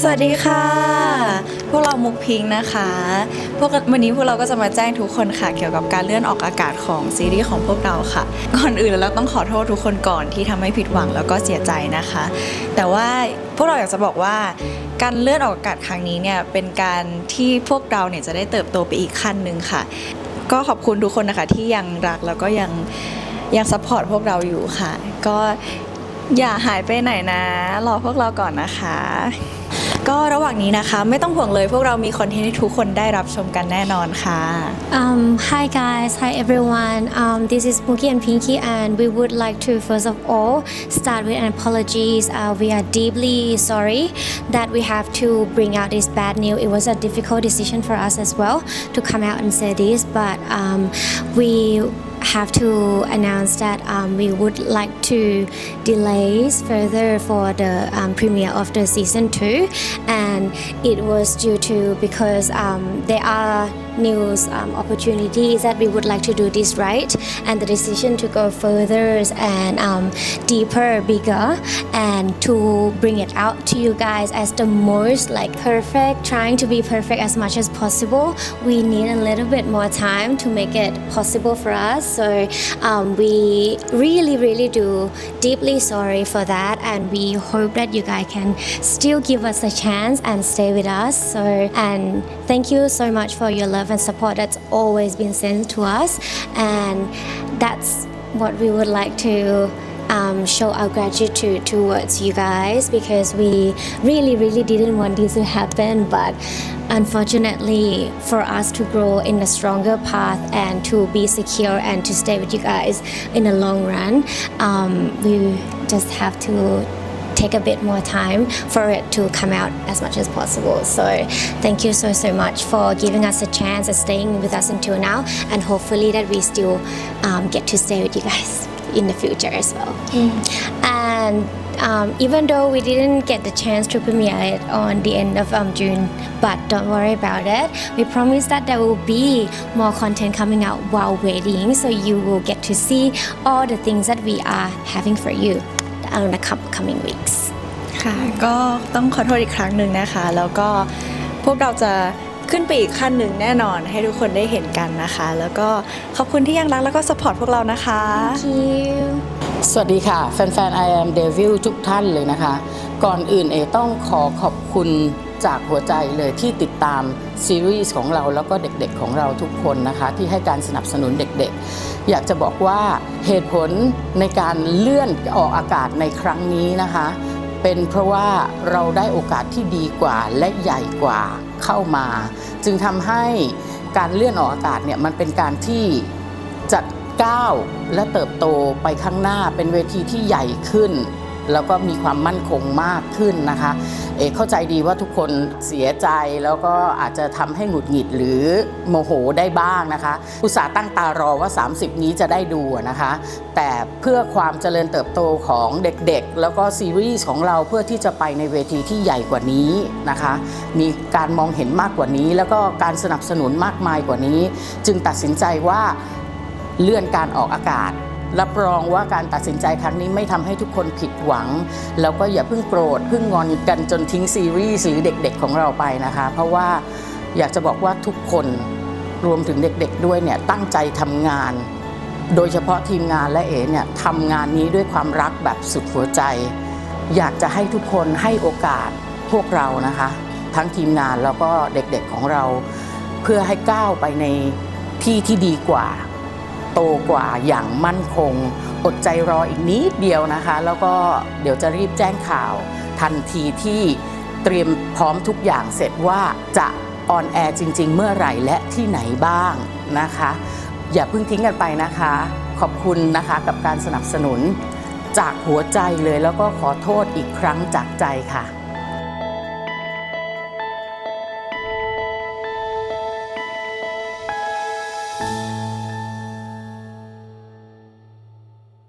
สวัสดีค่ะ พวกเรามุกพิงนะคะ พวกวันนี้พวกเราก็จะมาแจ้งทุกคนค่ะ เกี่ยวกับการเลื่อนออกอากาศของซีรีส์ของพวกเราค่ะ ก่อนอื่นเราต้องขอโทษทุกคนก่อนที่ทำให้ผิดหวังแล้วก็เสียใจนะคะ แต่ว่าพวกเราอยากจะบอกว่าการเลื่อนออกอากาศครั้งนี้เนี่ยเป็นการที่พวกเราเนี่ยจะได้เติบโตไปอีกขั้นหนึ่งค่ะ ก็ขอบคุณทุกคนนะคะที่ยังรักแล้วก็ยังยังซัพพอร์ตพวกเราอยู่ค่ะ ก็อย่าหายไปไหนนะ รอพวกเราก่อนนะคะ ก็ระหว่างนี้นะคะ ไม่ต้องห่วงเลยพวกเรามีคอนเทนต์ให้ทุกคนได้รับชมกันแน่นอนค่ะ Um, hi guys, hi everyone. Um, this is Mookie and Pinky, and we would like to first of all start with an apologies. Uh, we are deeply sorry that we have to bring out this bad news. It was a difficult decision for us as well to come out and say this, but um, we have to announce that um, we would like to delay further for the um, premiere of the season two, and it was due to because um, there are new um, opportunities that we would like to do this right and the decision to go further and um, deeper bigger and to bring it out to you guys as the most like perfect trying to be perfect as much as possible. We need a little bit more time to make it possible for us so um, we really really do deeply sorry for that and we hope that you guys can still give us a chance and stay with us so and thank you so much for your love and support that's always been sent to us. And that's what we would like to um, show our gratitude towards you guys because we really really didn't want this to happen. But unfortunately for us to grow in a stronger path and to be secure and to stay with you guys in the long run um, we just have to take a bit more time for it to come out as much as possible. So thank you so so much for giving us a chance and staying with us until now, and hopefully that we still um, get to stay with you guys in the future as well. And um, even though we didn't get the chance to premiere it on the end of um, June, but don't worry about it. We promise that there will be more content coming out while waiting, so you will get to see all the things that we are having for you in the coming weeks. ค่ะ ก็ต้องขอโทษอีกครั้งหนึ่งนะคะ แล้วก็พวกเราจะขึ้นไปอีกขั้นหนึ่งแน่นอนให้ทุกคนได้เห็นกันนะคะ แล้วก็ขอบคุณที่ยังรักแล้วก็สปอร์ตพวกเรานะคะ Thank you. สวัสดีค่ะ แฟนๆ I am Devil ทุกท่านเลยนะคะ ก่อนอื่นเอต้องขอขอบคุณ จากหัวใจเลยที่ติดตามซีรีส์ของเราแล้วก็เด็กๆของเราทุกคนนะคะที่ให้การสนับสนุนเด็กๆ อยากจะบอกว่าเหตุผลในการเลื่อนออกอากาศในครั้งนี้นะคะ เป็นเพราะว่าเราได้โอกาสที่ดีกว่าและใหญ่กว่าเข้ามา จึงทำให้การเลื่อนออกอากาศเนี่ยมันเป็นการที่จะก้าวและเติบโตไปข้างหน้าเป็นเวทีที่ใหญ่ขึ้น แล้วก็มีความมั่นคงมากขึ้นนะคะ เอกเข้าใจดีว่าทุกคนเสียใจแล้วก็อาจจะทำให้หงุดหงิดหรือโมโหได้บ้างนะคะ อุตส่าห์ตั้งตารอว่า 30 นี้จะได้ดูนะคะ แต่เพื่อความเจริญเติบโตของเด็กๆ แล้วก็ซีรีส์ของเราเพื่อที่จะไปในเวทีที่ใหญ่กว่านี้นะคะ มีการมองเห็นมากกว่านี้ แล้วก็การสนับสนุนมากมายกว่านี้ จึงตัดสินใจว่าเลื่อนการออกอากาศ รับรองว่าการตัดสินใจครั้งนี้ไม่ทำให้ทุกคนผิดหวัง แล้วก็อย่าเพิ่งโกรธเพิ่งงอนกันจนทิ้งซีรีส์หรือเด็กๆของเราไปนะคะ เพราะว่าอยากจะบอกว่าทุกคนรวมถึงเด็กๆด้วยเนี่ยตั้งใจทำงาน โดยเฉพาะทีมงานและเอ๋เนี่ยทำงานนี้ด้วยความรักแบบสุดหัวใจ อยากจะให้ทุกคนให้โอกาสพวกเรานะคะ ทั้งทีมงานแล้วก็เด็กๆของเรา เพื่อให้ก้าวไปในที่ที่ดีกว่า โตกว่าอย่างมั่นคง อดใจรออีกนิดเดียวนะคะ แล้วก็เดี๋ยวจะรีบแจ้งข่าว ทันทีที่เตรียมพร้อมทุกอย่างเสร็จว่าจะออนแอร์จริง ๆ เมื่อไหร่และที่ไหนบ้างนะคะ อย่าเพิ่งทิ้งกันไปนะคะ ขอบคุณนะคะกับการสนับสนุนจากหัวใจเลยแล้วก็ขอโทษอีกครั้งจากใจค่ะ